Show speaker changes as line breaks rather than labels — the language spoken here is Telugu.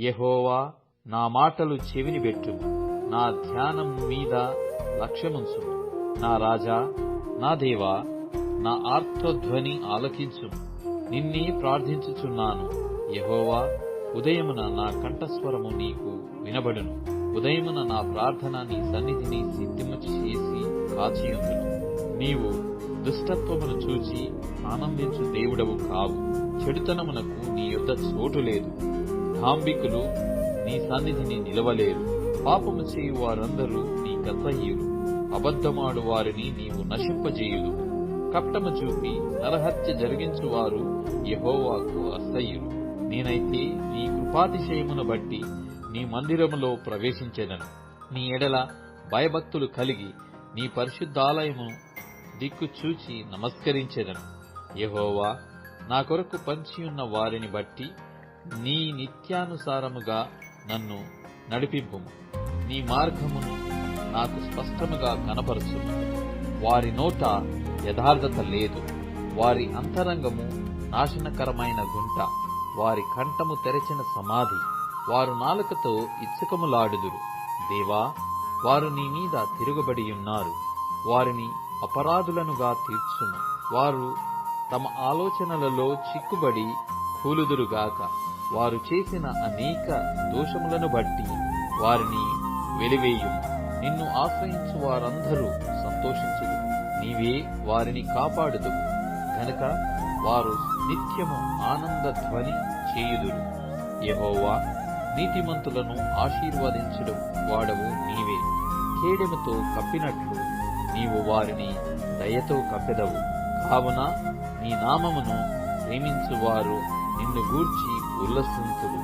యహోవా నా మాటలు చెవిని పెట్టుము నా ధ్యానం మీద లక్ష్యముంచుము నా రాజా నా దేవా నా ఆర్తధ్వని ఆలకించుము నిన్నే ప్రార్థించుచున్నాను. యహోవా ఉదయమున నా కంఠస్వరము నీకు వినబడును. ఉదయమున నా ప్రార్థన నీ సన్నిధిని సిద్ధిము చేసి కాచియుందును నీవు దుష్టత్వమును చూచి ఆనందించు దేవుడవు కావు. చెడుతనమునకు నీ యొద్ద చోటు లేదు. డాంబికులు నీ సన్నిధిని నిలవలేరు. పాపము చేయు వారందరూ నీ కసహ్యులు అబద్ధమాడు వారిని నీవు నశింపజేయుదు కప్టము చూపి నరహత్య జరిగించువారు యహోవాకు అసహ్యులు. నేనైతే నీ కృపాతిశయమును బట్టి నీ మందిరములో ప్రవేశించెదను. నీ ఎడల భయభక్తులు కలిగి నీ పరిశుద్ధాలయము దిక్కు చూచి నమస్కరించెదను. యహోవా నా కొరకు పంచియున్న వారిని బట్టి నీ నిత్యానుసారముగా నన్ను నడిపింపుము. నీ మార్గమును నాకు స్పష్టముగా కనపరచు వారి నోట యథార్థత లేదు. వారి అంతరంగము నాశనకరమైన గుంట. వారి కంఠము తెరచిన సమాధి. వారు నాలుకతో ఇచ్చకములాడుదురు. దేవా వారు నీ మీద తిరుగుబడి ఉన్నారు. వారిని అపరాధులనుగా తీర్చుము. వారు తమ ఆలోచనలలో చిక్కుబడి కూలుదురుగాక. వారు చేసిన అనేక దోషములను బట్టి వారిని వెలివేయు నిన్ను ఆశ్రయించు వారందరూ సంతోషించుదు నీవే వారిని కాపాడుదు గనక వారు నిత్యము ఆనంద ధ్వని చేయుదురు. యహోవా నీతిమంతులను ఆశీర్వదించడం. వాడవు నీవే. కేడెముతో కప్పినట్లు నీవు వారిని దయతో కప్పెదవు. కావున నీ నామమును ప్రేమించువారు నిన్ను గూర్చి ఉల్లసింతురు